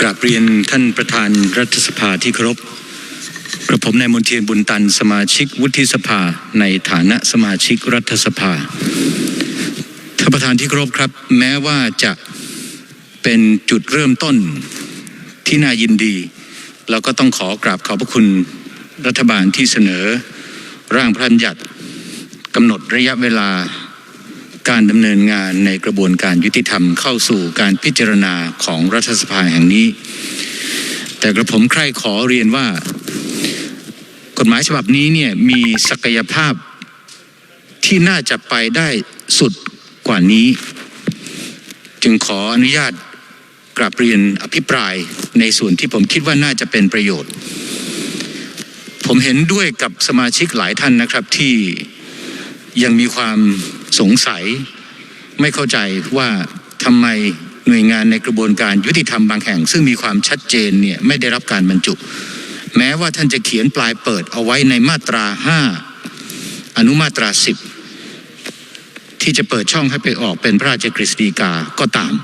กราบเรียนท่านประธานรัฐสภาที่เคารพกระผมนายมนเทียนบุญตันสมาชิกวุฒิสภาในฐานะสมาชิกรัฐสภา ท่านประธานที่เคารพครับ แม้ว่าจะเป็นจุดเริ่มต้นที่น่ายินดี เราก็ต้องขอกราบขอบพระคุณรัฐบาลที่เสนอร่างพระราชบัญญัติกำหนดระยะเวลา การดำเนินงานในกระบวนการยุติธรรมเข้าสู่การพิจารณาของรัฐสภาแห่งนี้ แต่กระผมใคร่ขอเรียนว่า กฎหมายฉบับนี้เนี่ยมีศักยภาพที่น่าจะไปได้สุดกว่านี้ จึงขออนุญาตกราบเรียนอภิปรายในส่วนที่ผมคิดว่าน่าจะเป็นประโยชน์ ผมเห็นด้วยกับสมาชิกหลายท่านนะครับที่ยังมีความ สงสัยไม่เข้าใจว่าทำไมหน่วยงานในกระบวนการยุติธรรมบางแห่ง ซึ่งมีความชัดเจนเนี่ยไม่ได้รับการบรรจุ แม้ว่าท่านจะเขียนปลายเปิดเอาไว้ในมาตรา 5 อนุมาตรา 10 ที่จะเปิดช่องให้ไปออกเป็นพระราชกฤษฎีกาก็ตาม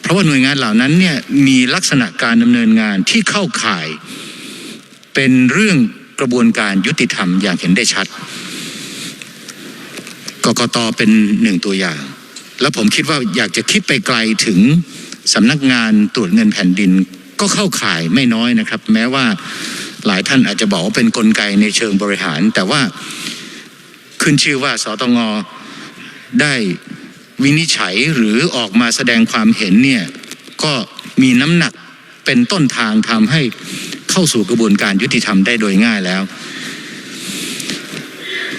เพราะว่าหน่วยงานเหล่านั้นเนี่ยมีลักษณะการดำเนินงานที่เข้าข่ายเป็นเรื่องกระบวนการยุติธรรมอย่างเห็นได้ชัด กกตเป็นหนึ่งตัวอย่าง แล้วผมคิดว่าอยากจะคิดไปไกลถึงสำนักงานตรวจเงินแผ่นดินก็เข้าข่ายไม่น้อยนะครับ แม้ว่าหลายท่านอาจจะบอกว่าเป็นนกลไกในเชิงบริหาร แต่ว่าขึ้นชื่อว่าสตงได้วินิจฉัยหรือออกมาแสดงความเห็นเนี่ยก็มีน้ำหนักเป็นต้นทางทำให้เข้าสู่กระบวนการยุติธรรมได้โดยง่ายแล้ว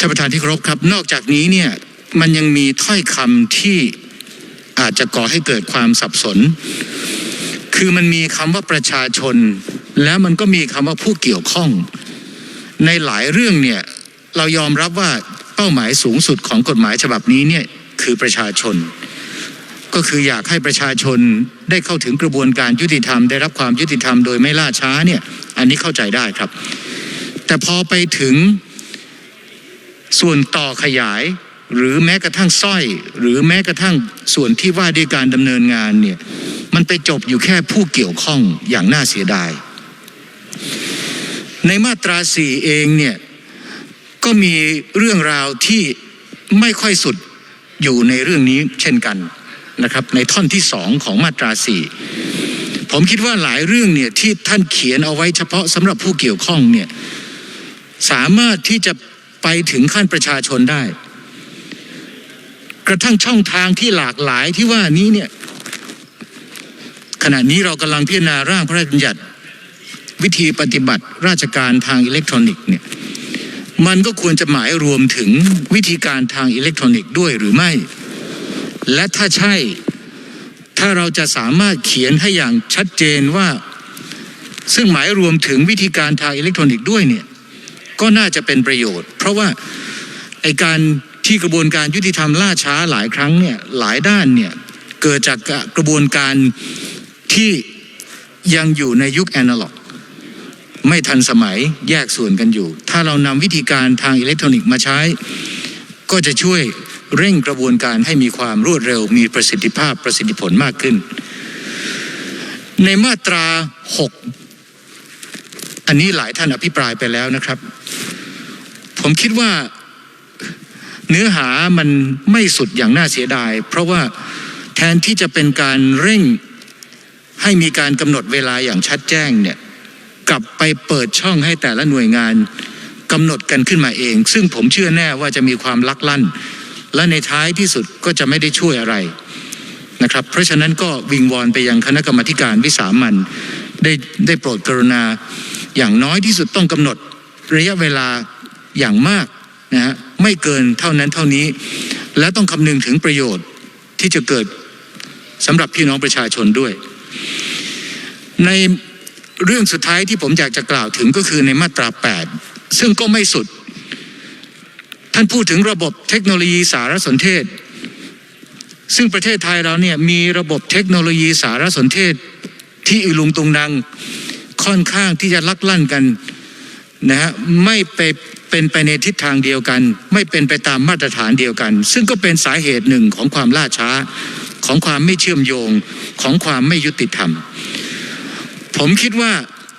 ท่านประธานที่เคารพครับ นอกจากนี้เนี่ยมันยังมีถ้อยคำที่อาจจะก่อให้เกิดความสับสน คือมันมีคำว่าประชาชน แล้วมันก็มีคำว่าผู้เกี่ยวข้อง ในหลายเรื่องเนี่ยเรายอมรับว่าเป้าหมายสูงสุดของกฎหมายฉบับนี้เนี่ยคือประชาชน ก็คืออยากให้ประชาชนได้เข้าถึงกระบวนการยุติธรรม ได้รับความยุติธรรมโดยไม่ล่าช้าเนี่ยอันนี้เข้าใจได้ครับ แต่พอไปถึง ส่วนต่อขยายหรือแม้กระทั่งสร้อย หรือแม้กระทั่งส่วนที่ว่าด้วยการดำเนินงานเนี่ยมันไปจบอยู่แค่ผู้เกี่ยวข้องอย่างน่าเสียดาย ในมาตราสี่เองเนี่ยก็มีเรื่องราวที่ไม่ค่อยสุดอยู่ในเรื่องนี้เช่นกันนะครับในท่อนที่สองของมาตราสี่ผมคิดว่าหลายเรื่องเนี่ยที่ท่านเขียนเอาไว้เฉพาะสำหรับผู้เกี่ยวข้องเนี่ยสามารถที่จะ ไปถึงขั้นประชาชนได้ กระทั่งช่องทางที่หลากหลายที่ว่านี้เนี่ย ขณะนี้เรากำลังพิจารณาร่างพระราชบัญญัติ วิธีปฏิบัติราชการทางอิเล็กทรอนิกส์เนี่ยมันก็ควรจะหมายรวมถึงวิธีการทางอิเล็กทรอนิกส์ด้วยหรือไม่ และถ้าใช่ถ้าเราจะสามารถเขียนให้อย่างชัดเจนว่า ซึ่งหมายรวมถึงวิธีการทางอิเล็กทรอนิกส์ด้วยเนี่ย ก็น่าจะเป็นประโยชน์ เพราะว่าไอการที่กระบวนการยุติธรรมล่าช้าหลายครั้งเนี่ยหลายด้านเนี่ยเกิดจากกระบวนการที่ยังอยู่ในยุคแอนะล็อกไม่ทันสมัยแยกส่วนกันอยู่ ถ้าเรานำวิธีการทางอิเล็กทรอนิกส์มาใช้ ก็จะช่วยเร่งกระบวนการให้มีความรวดเร็ว มีประสิทธิภาพประสิทธิผลมากขึ้น ในมาตรา 6 อันนี้หลายท่านอภิปรายไปแล้วนะครับ ผมคิดว่าเนื้อหามันไม่สุดอย่างน่าเสียดาย เพราะว่าแทนที่จะเป็นการเร่งให้มีการกำหนดเวลาอย่างชัดแจ้งเนี่ยกลับไปเปิดช่องให้แต่ละหน่วยงานกำหนดกันขึ้นมาเอง ซึ่งผมเชื่อแน่ว่าจะมีความลักลั่น และในท้ายที่สุดก็จะไม่ได้ช่วยอะไรนะครับ เพราะฉะนั้นก็วิงวอนไปยังคณะกรรมการวิสามันได้ได้โปรดกรุณา อย่างน้อยที่สุดต้องกำหนดระยะเวลา อย่างมากนะฮะไม่เกินเท่านั้นเท่านี้ และต้องคำนึงถึงประโยชน์ที่จะเกิดสำหรับพี่น้องประชาชนด้วย ในเรื่องสุดท้ายที่ผมอยากจะกล่าวถึงก็คือในมาตรา 8 ซึ่งก็ไม่สุด ท่านพูดถึงระบบเทคโนโลยีสารสนเทศ ซึ่งประเทศไทยเราเนี่ยมีระบบเทคโนโลยีสารสนเทศที่อิลุงตุงนังค่อนข้างที่จะลักลั่นกันนะฮะไม่ไป เป็นไปในทิศทางเดียวกัน ไม่เป็นไปตามมาตรฐานเดียวกัน ซึ่งก็เป็นสาเหตุหนึ่งของความล่าช้า ของความไม่เชื่อมโยงของความไม่ยุติธรรม ผมคิดว่า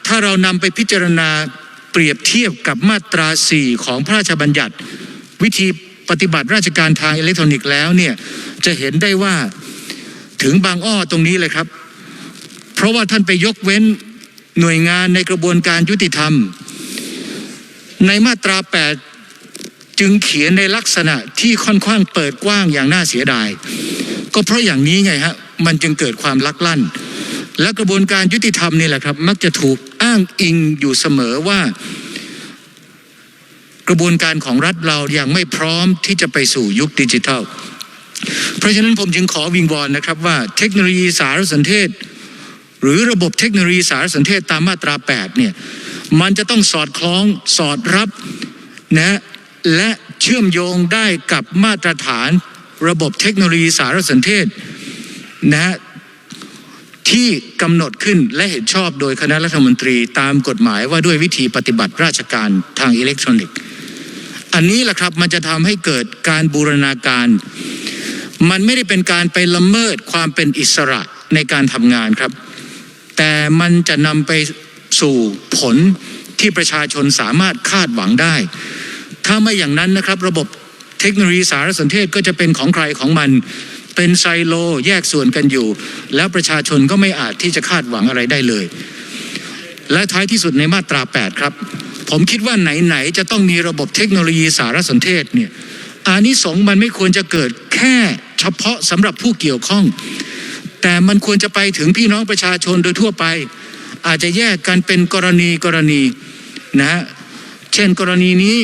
ถ้าเรานำไปพิจารณาเปรียบเทียบกับมาตรา4ของพระราชบัญญัติ วิธีปฏิบัติราชการทางอิเล็กทรอนิกส์แล้วเนี่ยจะเห็นได้ว่าถึงบางอ้อตรงนี้เลยครับ เพราะว่าท่านไปยกเว้นหน่วยงานในกระบวนการยุติธรรม ในมาตรา 8 จึงเขียนในลักษณะที่ค่อนข้างเปิดกว้างอย่างน่าเสียดาย ก็เพราะอย่างนี้ไงฮะมันจึงเกิดความลักลั่น และกระบวนการยุติธรรมนี่แหละครับ มักจะถูกอ้างอิงอยู่เสมอว่า กระบวนการของรัฐเรายังไม่พร้อมที่จะไปสู่ยุคดิจิทัล เพราะฉะนั้นผมจึงขอวิงวอนนะครับว่าเทคโนโลยีสารสนเทศ หรือระบบเทคโนโลยีสารสนเทศตามมาตรา 8 เนี่ย มันจะต้องสอดคล้องสอดรับนะและเชื่อมโยงได้กับมาตรฐานระบบเทคโนโลยีสารสนเทศนะที่กำหนดขึ้นและเห็นชอบโดยคณะรัฐมนตรีตามกฎหมายว่าด้วยวิธีปฏิบัติราชการทางอิเล็กทรอนิกส์ อันนี้แหละครับมันจะทำให้เกิดการบูรณาการ มันไม่ได้เป็นการไปละเมิดความเป็นอิสระในการทำงานครับ แต่มันจะนำไป สู่ผลที่ประชาชนสามารถคาดหวังได้ ถ้าไม่อย่างนั้นนะครับ ระบบเทคโนโลยีสารสนเทศก็จะเป็นของใครของมัน เป็นไซโลแยกส่วนกันอยู่ แล้วประชาชนก็ไม่อาจที่จะคาดหวังอะไรได้เลย และท้ายที่สุดในมาตรา 8 ครับ ผมคิดว่าไหน ๆ จะต้องมีระบบเทคโนโลยีสารสนเทศเนี่ยอานิสงส์มันไม่ควรจะเกิดแค่เฉพาะสำหรับผู้เกี่ยวข้อง แต่มันควรจะไปถึงพี่น้องประชาชนโดยทั่วไป อาจจะแยกกันเป็นกรณีกรณีนะฮะเช่นกรณีนี้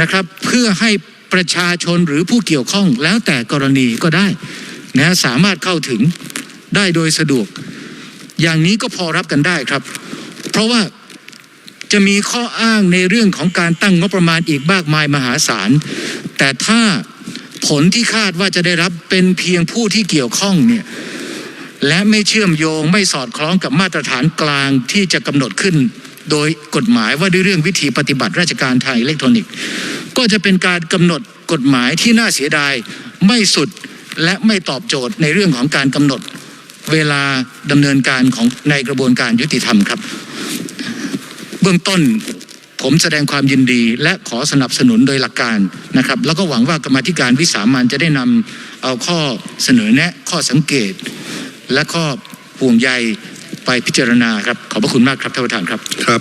นะครับเพื่อให้ประชาชนหรือผู้เกี่ยวข้องแล้วแต่กรณีก็ได้นะฮะสามารถเข้าถึงได้โดยสะดวก อย่างนี้ก็พอรับกันได้ครับ เพราะว่าจะมีข้ออ้างในเรื่องของการตั้งงบประมาณอีกมากมายมหาศาล แต่ถ้าผลที่คาดว่าจะได้รับเป็นเพียงผู้ที่เกี่ยวข้องเนี่ย และไม่เชื่อมโยงไม่สอดคล้องกับมาตรฐานกลางที่จะกำหนดขึ้น โดยกฎหมายว่าด้วยเรื่องวิธีปฏิบัติราชการทางอิเล็กทรอนิกส์ ก็จะเป็นการกำหนดกฎหมายที่น่าเสียดายไม่สุดและไม่ตอบโจทย์ในเรื่องของการกำหนดเวลาดำเนินการของในกระบวนการยุติธรรมครับ เบื้องต้นผมแสดงความยินดีและขอสนับสนุนโดยหลักการนะครับ แล้วก็หวังว่ากรรมธิการวิสามันจะได้นำเอาข้อเสนอแนะข้อสังเกต และข้อห่วงใยไปพิจารณาครับขอบพระคุณมากครับท่านประธานครับครับ